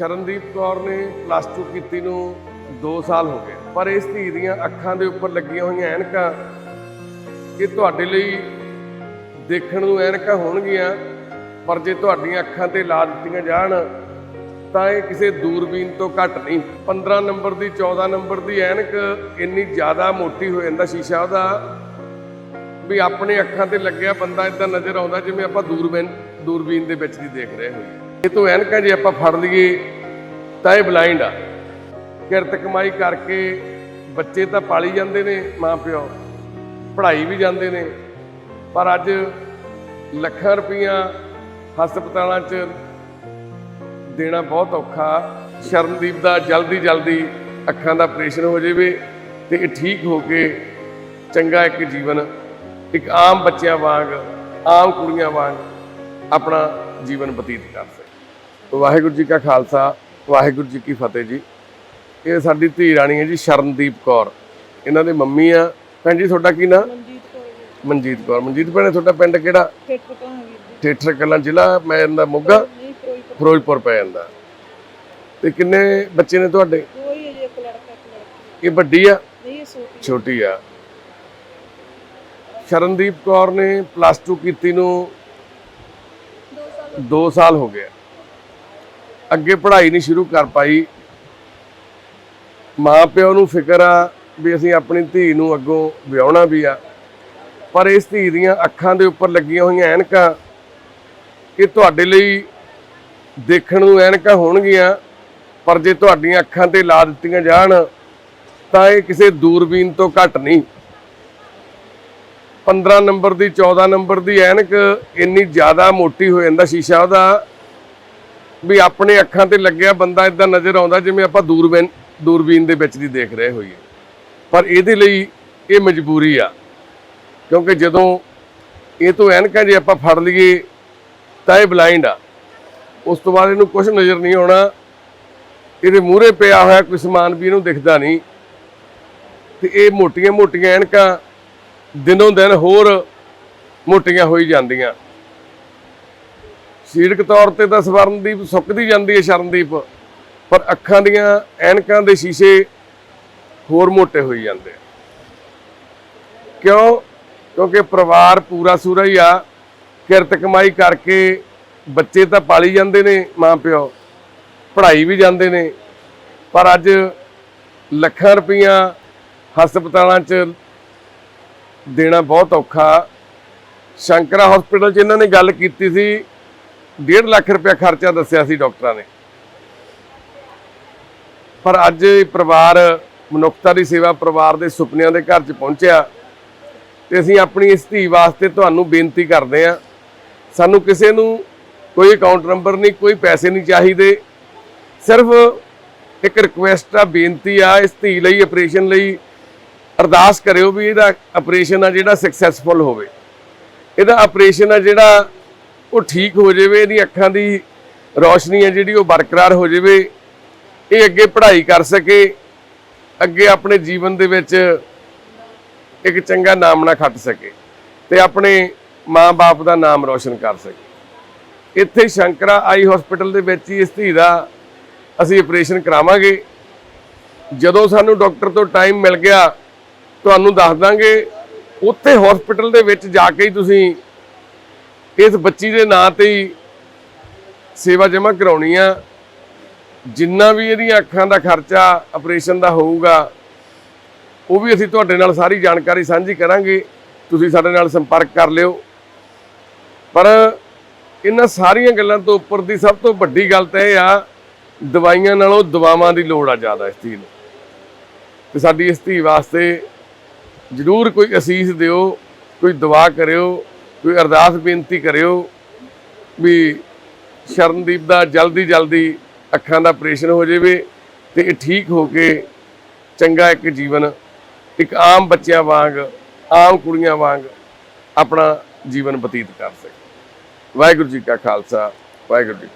ਸ਼ਰਨਦੀਪ ਕੌਰ ਨੇ ਪਲੱਸ 2 ਕੀਤੀ ਨੂੰ 2 ਸਾਲ ਹੋ ਗਏ। ਪਰ ਇਸ ਧੀ ਦੀਆਂ ਅੱਖਾਂ ਦੇ ਉੱਪਰ ਲੱਗੀਆਂ ਹੋਈਆਂ ਐਨਕਾਂ ਇਹ ਤੁਹਾਡੇ ਲਈ ਦੇਖਣ ਨੂੰ ਐਨਕਾਂ ਹੋਣਗੀਆਂ, ਪਰ ਜੇ ਤੁਹਾਡੀਆਂ ਅੱਖਾਂ ਤੇ ਲਾ ਦਿੱਤੀਆਂ ਜਾਣ, ਤਾਂ ਇਹ ਕਿਸੇ ਦੂਰਬੀਨ ਤੋਂ ਘੱਟ ਨਹੀਂ। 15 ਨੰਬਰ ਦੀ 14 ਨੰਬਰ ਦੀ ਐਨਕ ਇੰਨੀ ਜ਼ਿਆਦਾ ਮੋਟੀ ਹੋ ਜਾਂਦਾ ਸ਼ੀਸ਼ਾ ਉਹਦਾ ਵੀ ਆਪਣੇ ਅੱਖਾਂ ਤੇ ਲੱਗਿਆ ਬੰਦਾ ਇਦਾਂ ਨਜ਼ਰ ਆਉਂਦਾ ਜਿਵੇਂ ਆਪਾਂ ਦੂਰਬੀਨ ਦੂਰਬੀਨ ਦੇ ਵਿੱਚ ਦੀ ਦੇਖ ਰਹੇ ਹੋਈਏ। ਇਹ ਤੋਂ ਐਨਕਾਂ ਜੇ ਆਪਾਂ ਫੜ ਲਈਏ, ਤਾਂ ਇਹ ਬਲਾਈਂਡ ਆ। ਕਿਰਤ ਕਮਾਈ ਕਰਕੇ ਬੱਚੇ ਤਾਂ ਪਾਲੀ ਜਾਂਦੇ ਨੇ ਮਾਂ ਪਿਓ, ਪੜ੍ਹਾਈ ਵੀ ਜਾਂਦੇ ਨੇ, ਪਰ ਅੱਜ ਲੱਖਾਂ ਰੁਪਈਆ ਹਸਪਤਾਲਾਂ 'ਚ ਦੇਣਾ ਬਹੁਤ ਔਖਾ। ਸ਼ਰਨਦੀਪ ਦਾ ਜਲਦੀ ਜਲਦੀ ਅੱਖਾਂ ਦਾ ਆਪਰੇਸ਼ਨ ਹੋ ਜਾਵੇ ਤੇ ਇਹ ਠੀਕ ਹੋ ਕੇ ਚੰਗਾ ਇੱਕ ਜੀਵਨ, ਇੱਕ ਆਮ ਬੱਚਿਆਂ ਵਾਂਗ, ਆਮ ਕੁੜੀਆਂ ਵਾਂਗ ਆਪਣਾ ਜੀਵਨ ਬਤੀਤ ਕਰ ਸਕੇ। ਵਾਹਿਗੁਰੂ ਜੀ ਕਾ ਖਾਲਸਾ ਵਾਹਿਗੁਰੂ ਜੀ ਕੀ ਫਤਿਹ ਜੀ। ਇਹ ਸਾਡੀ ਧੀ ਰਾਣੀ ਹੈ ਜੀ ਸ਼ਰਨਦੀਪ ਕੌਰ। ਇਹਨਾਂ ਦੇ ਮੰਮੀ ਆ। ਭੈਣ ਜੀ ਤੁਹਾਡਾ ਕੀ ਨਾਂ? ਮਨਜੀਤ ਕੌਰ ਮਨਜੀਤ ਕੌਰ। ਮਨਜੀਤ ਭੈਣੇ ਤੁਹਾਡਾ ਪਿੰਡ ਕਿਹੜਾ? ਠੇਠਰ ਕਲਾਂ ਜ਼ਿਲ੍ਹਾ ਮੈਂ ਜਾਂਦਾ ਮੋਗਾ? ਫਿਰੋਜ਼ਪੁਰ। ਪੈ ਜਾਂਦਾ। ਤੇ ਕਿੰਨੇ ਬੱਚੇ ਨੇ ਤੁਹਾਡੇ? ਕੋਈ ਹੈ ਜੀ ਇੱਕ ਲੜਕਾ ਇੱਕ ਲੜਕੀ। ਇਹ ਵੱਡੀ ਆ? ਨਹੀਂ ਛੋਟੀ ਛੋਟੀ ਆ। ਸ਼ਰਨਦੀਪ ਕੌਰ ਨੇ ਪਲੱਸ 2 ਕੀਤੀ ਨੂੰ 2 ਸਾਲ ਹੋ ਗਏ। ਅੱਗੇ ਪੜ੍ਹਾਈ ਨਹੀਂ ਸ਼ੁਰੂ ਕਰ ਪਾਈ। ਮਾਂ ਪਿਓ ਨੂੰ ਫਿਕਰ ਆ ਵੀ ਅਸੀਂ ਆਪਣੀ ਧੀ ਨੂੰ ਅੱਗੋਂ ਵਿਆਹਣਾ ਵੀ ਆ। ਪਰ ਇਸ ਧੀ ਦੀਆਂ ਅੱਖਾਂ ਦੇ ਉੱਪਰ ਲੱਗੀਆਂ ਹੋਈਆਂ ਐਨਕਾਂ ਇਹ ਤੁਹਾਡੇ ਲਈ ਦੇਖਣ ਨੂੰ ਐਨਕਾਂ ਹੋਣਗੀਆਂ, ਪਰ ਜੇ ਤੁਹਾਡੀਆਂ ਅੱਖਾਂ ਤੇ ਲਾ ਦਿੱਤੀਆਂ ਜਾਣ, ਤਾਂ ਇਹ ਕਿਸੇ ਦੂਰਬੀਨ ਤੋਂ ਘੱਟ ਨਹੀਂ। 15 ਨੰਬਰ ਦੀ 14 ਨੰਬਰ ਦੀ ਐਨਕ ਇੰਨੀ ਜ਼ਿਆਦਾ ਮੋਟੀ ਹੋ ਜਾਂਦਾ ਸ਼ੀਸ਼ਾ ਉਹਦਾ। ਵੀ ਆਪਣੇ ਅੱਖਾਂ ਤੇ ਲੱਗਿਆ ਬੰਦਾ ਇਦਾਂ ਨਜ਼ਰ ਆਉਂਦਾ ਜਿਵੇਂ ਆਪਾਂ ਦੂਰਬੀਨ ਦੂਰਬੀਨ ਦੇ ਵਿੱਚ ਦੀ ਦੇਖ ਰਹੇ ਹੋਈਏ। ਪਰ ਇਹਦੇ ਲਈ ਇਹ ਮਜਬੂਰੀ ਆ, ਕਿਉਂਕਿ ਜਦੋਂ ਇਹ ਤੋਂ ਐਨਕਾਂ ਜੇ ਆਪਾਂ ਫੜ ਲਈਏ ਤਾਂ ਇਹ ਬਲਾਈਂਡ ਆ। ਉਸ ਤੋਂ ਬਾਅਦ ਇਹਨੂੰ ਕੁਝ ਨਜ਼ਰ ਨਹੀਂ ਆਉਣਾ। ਇਹਦੇ ਮੂਹਰੇ ਪਿਆ ਹੋਇਆ ਕੋਈ ਸਮਾਨ ਵੀ ਇਹਨੂੰ ਦਿਖਦਾ ਨਹੀਂ। ਤੇ ਇਹ ਮੋਟੀਆਂ ਮੋਟੀਆਂ ਐਨਕਾਂ ਦਿਨੋਂ ਦਿਨ ਹੋਰ ਮੋਟੀਆਂ ਹੋਈ ਜਾਂਦੀਆਂ। ਸਰੀਰਕ ਤੌਰ ਤੇ ਤਾਂ ਸਵਰਨਦੀਪ ਸੁੱਕਦੀ ਜਾਂਦੀ ਹੈ ਸ਼ਰਨਦੀਪ, ਪਰ ਅੱਖਾਂ ਦੀਆਂ ਐਨਕਾਂ ਦੇ ਸ਼ੀਸ਼ੇ ਹੋਰ ਮੋਟੇ ਹੋਈ ਜਾਂਦੇ ਕਿਉਂ? ਕਿਉਂਕਿ ਪਰਿਵਾਰ ਪੂਰਾ ਸੂਰਾ ਹੀ ਆ, ਕਿਰਤ ਕਮਾਈ ਕਰਕੇ ਬੱਚੇ ਤਾਂ ਪਾਲੀ ਜਾਂਦੇ ਨੇ ਮਾਂ ਪਿਓ, ਪੜ੍ਹਾਈ ਵੀ ਜਾਂਦੇ ਨੇ, ਪਰ ਅੱਜ ਲੱਖਾਂ ਰੁਪਈਆ ਹਸਪਤਾਲਾਂ 'ਚ ਦੇਣਾ ਬਹੁਤ ਔਖਾ। ਸ਼ੰਕਰਾ ਹਸਪੀਟਲ 'ਚ ਇਹਨਾਂ ਨੇ ਗੱਲ ਕੀਤੀ ਸੀ 1.5 ਲੱਖ ਰੁਪਇਆ ਖਰਚਾ ਦੱਸਿਆ ਸੀ ਡਾਕਟਰਾਂ ਨੇ। ਪਰ ਅੱਜ ਇਹ ਪਰਿਵਾਰ ਮਨੁੱਖਤਾ ਦੀ ਸੇਵਾ ਪਰਿਵਾਰ ਦੇ ਸੁਪਨਿਆਂ ਦੇ ਘਰ 'ਚ ਪਹੁੰਚਿਆ ਤੇ ਅਸੀਂ ਆਪਣੀ ਇਸ ਧੀ ਵਾਸਤੇ ਤੁਹਾਨੂੰ ਬੇਨਤੀ ਕਰਦੇ ਹਾਂ। ਸਾਨੂੰ ਕਿਸੇ ਨੂੰ ਕੋਈ ਅਕਾਊਂਟ ਨੰਬਰ ਨਹੀਂ, ਕੋਈ ਪੈਸੇ ਨਹੀਂ ਚਾਹੀਦੇ। ਸਿਰਫ ਇੱਕ ਰਿਕੁਐਸਟ ਆ, ਬੇਨਤੀ ਆ, ਇਸ ਧੀ ਲਈ ਆਪਰੇਸ਼ਨ ਲਈ ਅਰਦਾਸ ਕਰਿਓ ਵੀ ਇਹਦਾ ਆਪਰੇਸ਼ਨ ਆ ਜਿਹੜਾ ਸਕਸੈਸਫੁਲ ਹੋਵੇ। ਇਹਦਾ ਆਪਰੇਸ਼ਨ ਆ ਜਿਹੜਾ ਉਹ ਠੀਕ ਹੋ ਜਾਵੇ, ਇਹਦੀ ਅੱਖਾਂ ਦੀ ਰੌਸ਼ਨੀ ਹੈ ਜਿਹੜੀ, ਉਹ ਬਰਕਰਾਰ ਹੋ ਜਾਵੇ, ਇਹ ਅੱਗੇ ਪੜ੍ਹਾਈ ਕਰ ਸਕੇ, ਅੱਗੇ ਆਪਣੇ ਜੀਵਨ ਦੇ ਵਿੱਚ ਇੱਕ ਚੰਗਾ ਨਾਮ ਨਾ ਖੱਟ ਸਕੇ ਤੇ ਆਪਣੇ ਮਾਂ-ਬਾਪ ਦਾ ਨਾਮ ਰੌਸ਼ਨ ਕਰ ਸਕੇ। ਇੱਥੇ ਸ਼ੰਕਰਾ ਆਈ ਹਸਪੀਟਲ ਦੇ ਵਿੱਚ ਹੀ ਇਸ ਧੀ ਦਾ ਅਸੀਂ ਆਪਰੇਸ਼ਨ ਕਰਾਵਾਂਗੇ। ਜਦੋਂ ਸਾਨੂੰ ਡਾਕਟਰ ਤੋਂ ਟਾਈਮ ਮਿਲ ਗਿਆ, ਤੁਹਾਨੂੰ ਦੱਸ ਦਾਂਗੇ, ਉੱਥੇ ਹਸਪੀਟਲ ਦੇ ਵਿੱਚ ਜਾ ਕੇ ਹੀ ਤੁਸੀਂ ਇਸ ਬੱਚੀ ਦੇ ਨਾਂ ਤੇ ਹੀ ਸੇਵਾ ਜਮ੍ਹਾਂ ਕਰਾਉਣੀ ਆ। ਜਿੰਨਾ ਵੀ ਇਹਦੀਆਂ ਅੱਖਾਂ ਦਾ ਖਰਚਾ, ਆਪਰੇਸ਼ਨ ਦਾ ਹੋਊਗਾ, ਉਹ ਵੀ ਅਸੀਂ ਤੁਹਾਡੇ ਨਾਲ ਸਾਰੀ ਜਾਣਕਾਰੀ ਸਾਂਝੀ ਕਰਾਂਗੇ। ਤੁਸੀਂ ਸਾਡੇ ਨਾਲ ਸੰਪਰਕ ਕਰ ਲਿਓ। ਪਰ ਇਹਨਾਂ ਸਾਰੀਆਂ ਗੱਲਾਂ ਤੋਂ ਉੱਪਰ ਦੀ ਸਭ ਤੋਂ ਵੱਡੀ ਗੱਲ ਤਾਂ ਇਹ ਆ, ਦਵਾਈਆਂ ਨਾਲੋਂ ਦਵਾਵਾਂ ਦੀ ਲੋੜ ਆ ਜ਼ਿਆਦਾ ਇਸ ਧੀ ਨੂੰ। ਤੇ ਸਾਡੀ ਇਸ ਧੀ ਵਾਸਤੇ ਜ਼ਰੂਰ ਕੋਈ ਅਸੀਸ ਦਿਓ, ਕੋਈ ਦੁਆ ਕਰਿਓ। ਕੋਈ ਅਰਦਾਸ ਬੇਨਤੀ ਕਰਿਓ ਵੀ ਸ਼ਰਨਦੀਪ ਦਾ ਜਲਦੀ ਜਲਦੀ ਅੱਖਾਂ ਦਾ ਆਪਰੇਸ਼ਨ ਹੋ ਜਾਵੇ ਤੇ ਇਹ ਠੀਕ ਹੋ ਕੇ ਚੰਗਾ ਇੱਕ ਜੀਵਨ, ਇੱਕ ਆਮ ਬੱਚਿਆਂ ਵਾਂਗ, ਆਮ ਕੁੜੀਆਂ ਵਾਂਗ ਆਪਣਾ ਜੀਵਨ ਬਤੀਤ ਕਰ ਸਕੇ। ਵਾਹਿਗੁਰੂ ਜੀ ਕਾ ਖਾਲਸਾ, ਵਾਹਿਗੁਰੂ ਜੀ